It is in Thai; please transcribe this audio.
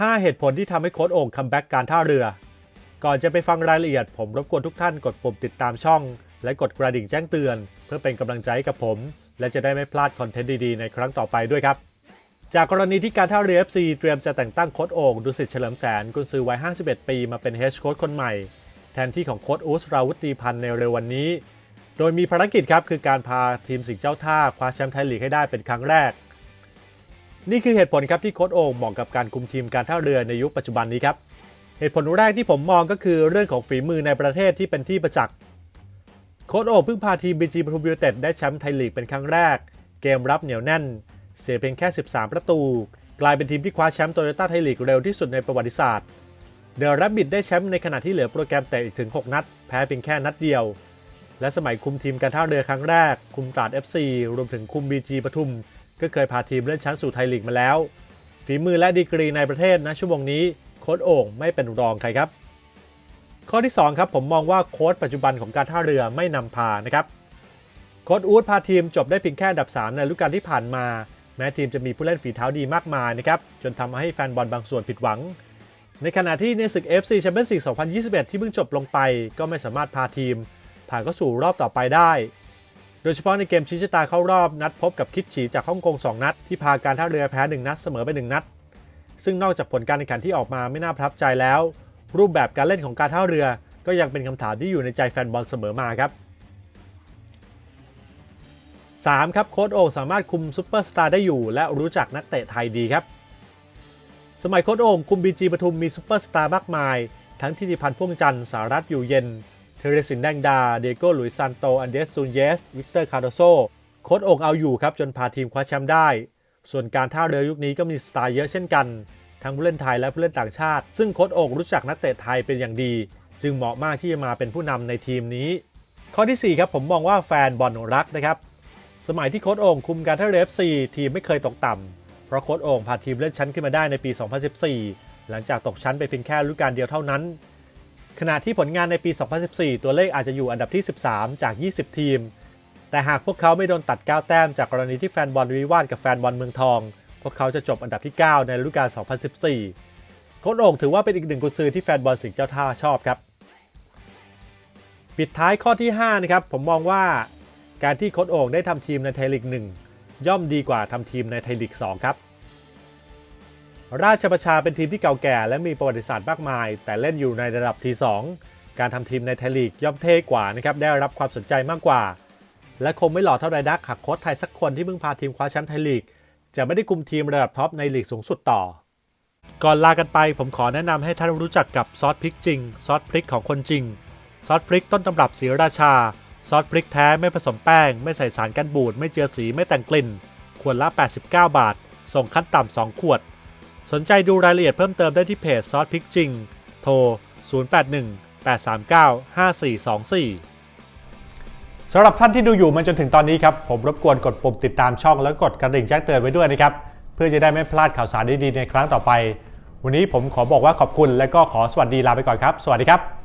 5 เหตุผลที่ทำให้โค้ดโอ่งคัมแบ็กการท่าเรือ ก่อนจะไปฟังรายละเอียดผมรบกวนทุกท่านกดปุ่มติดตามช่อง และกดกระดิ่งแจ้งเตือน เพื่อเป็นกำลังใจกับผม และจะได้ไม่พลาดคอนเทนต์ดีๆในครั้งต่อไปด้วยครับ จากกรณีที่การท่าเรือ FC เตรียมจะแต่งตั้งโค้ดโอ่งดุสิตเฉลิมแสนกุนซือวัย 51 ปี มาเป็นเฮดโค้ดคนใหม่ แทนที่ของโค้ดอูสราวุตีพันธ์ในเร็ววันนี้ โดยมีภารกิจครับคือการพาทีมสิงห์เจ้าท่าคว้าแชมป์ไทยลีกให้ได้เป็นครั้งแรก นี่คือเหตุผลครับที่โค้ดโอ่งเหมาะกับการคุมทีมการท่าเรือในยุคปัจจุบันนี้ครับ เหตุผลแรกที่ผมมองก็คือเรื่องของฝีมือในประเทศที่เป็นที่ประจักษ์ โค้ดโอ่งเพิ่งพาทีมบีจีปทุมยูเต็ดได้แชมป์ไทยลีกเป็นครั้งแรก เกมรับเหนียวแน่น เสียเพียงแค่ 13 ประตู กลายเป็นทีมที่คว้าแชมป์โตโยต้าไทยลีกเร็วที่สุดในประวัติศาสตร์ เดอะแรบบิทได้แชมป์ในขณะที่เหลือโปรแกรมเตะอีกถึง 6 นัด แพ้เพียงแค่นัดเดียว และสมัยคุมทีมการท่าเรือครั้งแรก คุมตราด FC รวมถึงคุม BG ปทุม ก็เคยพาทีมเล่นชั้นสู่ไทยลีกมาแล้ว ฝีมือและดีกรีในประเทศนะชั่วโมงนี้โค้ดโอ่งไม่เป็นรองใครครับ ข้อที่2ครับผมมองว่าโค้ดปัจจุบันของการท่าเรือไม่นำพานะครับโค้ดอูดพาทีมจบได้เพียงแค่อันดับ 3 ในฤดูกาลที่ผ่านมา แม้ทีมจะมีผู้เล่นฝีเท้าดีมากมายนะครับจนทำให้แฟนบอลบางส่วนผิดหวัง ในขณะที่ในศึก FC Champions League 2021 ที่เพิ่งจบลงไป ก็ไม่สามารถพาทีม ผ่านเข้าสู่รอบต่อไปได้ โดยเฉพาะในเกมชี้ชะตาเข้ารอบนัดพบกับคิดฉีจากฮ่องกง 2 นัด ที่พาการท่าเรือแพ้ 1 นัดเสมอไป 1 นัด ซึ่งนอกจากผลการแข่งขันที่ออกมาไม่น่าประทับใจแล้ว รูปแบบการเล่นของการท่าเรือก็ยังเป็นคำถามที่อยู่ในใจแฟนบอลเสมอมาครับ 3. ครับโค้ดโอ่งสามารถคุมซูเปอร์สตาร์ได้อยู่ และรู้จักนักเตะไทยดีครับ สมัยโค้ดโอ่งคุมบีจีปทุมมีซูเปอร์สตาร์มากมาย ทั้งทิติพันธ์พ่วงจันทร์สารัตอยู่เย็น เทเรสินแดงดา เดโก้หลุยซานโต อันเดสซูนเยส วิกเตอร์คาร์โดโซโค้ดองเอาอยู่ครับจนพาทีมคว้าแชมป์ได้ ส่วนการท่าเรือยุคนี้ก็มีสไตล์เยอะเช่นกัน ทั้งผู้เล่นไทยและผู้เล่นต่างชาติ ซึ่งโค้ดองรู้จักนักเตะไทยเป็นอย่างดี จึงเหมาะมากที่จะมาเป็นผู้นำในทีมนี้ ข้อทีสี่4ครับผมมองว่าแฟนบอลรักนะครับ สมัยที่โค้ดองคุมการท่าเรือ FC ทีมไม่เคยตกต่ำเพราะโค้ดองพาทีมเลื่อนชั้นขึ้นมาได้ในปี 2014 หลังจากตกชั้นไปเพียงแค่ฤดูกาลเดียวเท่านั้น ขณะที่ผลงานในปี 2014 ตัวเลขอาจจะอยู่อันดับที่ 13 จาก 20 ทีม แต่หากพวกเขาไม่โดนตัด 9 แต้มจากกรณีที่แฟนบอลวิวาทกับแฟนบอลเมืองทอง พวกเขาจะจบอันดับที่ 9 ในฤดูกาล 2014 โค้ดโอ่งถือว่าเป็นอีกหนึ่งกุญซือที่แฟนบอลสิงห์เจ้าท่าชอบครับ ปิดท้ายข้อที่ 5 นะครับ ผมมองว่าการที่โค้ดโอ่งได้ทำทีมในไทยลีก 1 ย่อมดีกว่าทำทีมในไทยลีก 2 ครับ ราชประชาเป็นทีมที่เก่าแก่และมีประวัติศาสตร์มากมาย แต่เล่นอยู่ในระดับที2การทำทีมในไทยลีกย่อมเท่กว่านะครับได้รับความสนใจมากกว่า และคงไม่หล่อเท่าไรดักหากโค้ชไทยสักคนที่เพิ่งพาทีมคว้าแชมป์ไทยลีก จะไม่ได้คุมทีมระดับท็อปในลีกสูงสุดต่อ ก่อนลากันไปผมขอแนะนำให้ท่านรู้จักกับซอสพริกจริงซอสพริกของคนจริงซอสพริกต้นตำรับศรีราชา ซอสพริกแท้ไม่ผสมแป้ง ไม่ใส่สารกันบูด ไม่เจือสีไม่แต่งกลิ่น ขวดละ 89 บาท ส่งขั้นต่ำ2ขวด สนใจดูรายละเอียดเพิ่มเติมได้ที่เพจซอสพริกจริง โทร 081 839 5424 สำหรับท่านที่ดูอยู่มาจนถึงตอนนี้ครับ ผมรบกวนกดปุ่มติดตามช่องแล้วกดกระดิ่งแจ้งเตือนไว้ด้วยนะครับ เพื่อจะได้ไม่พลาดข่าวสารดีๆในครั้งต่อไป วันนี้ผมขอบอกว่าขอบคุณและก็ขอสวัสดีลาไปก่อนครับ สวัสดีครับ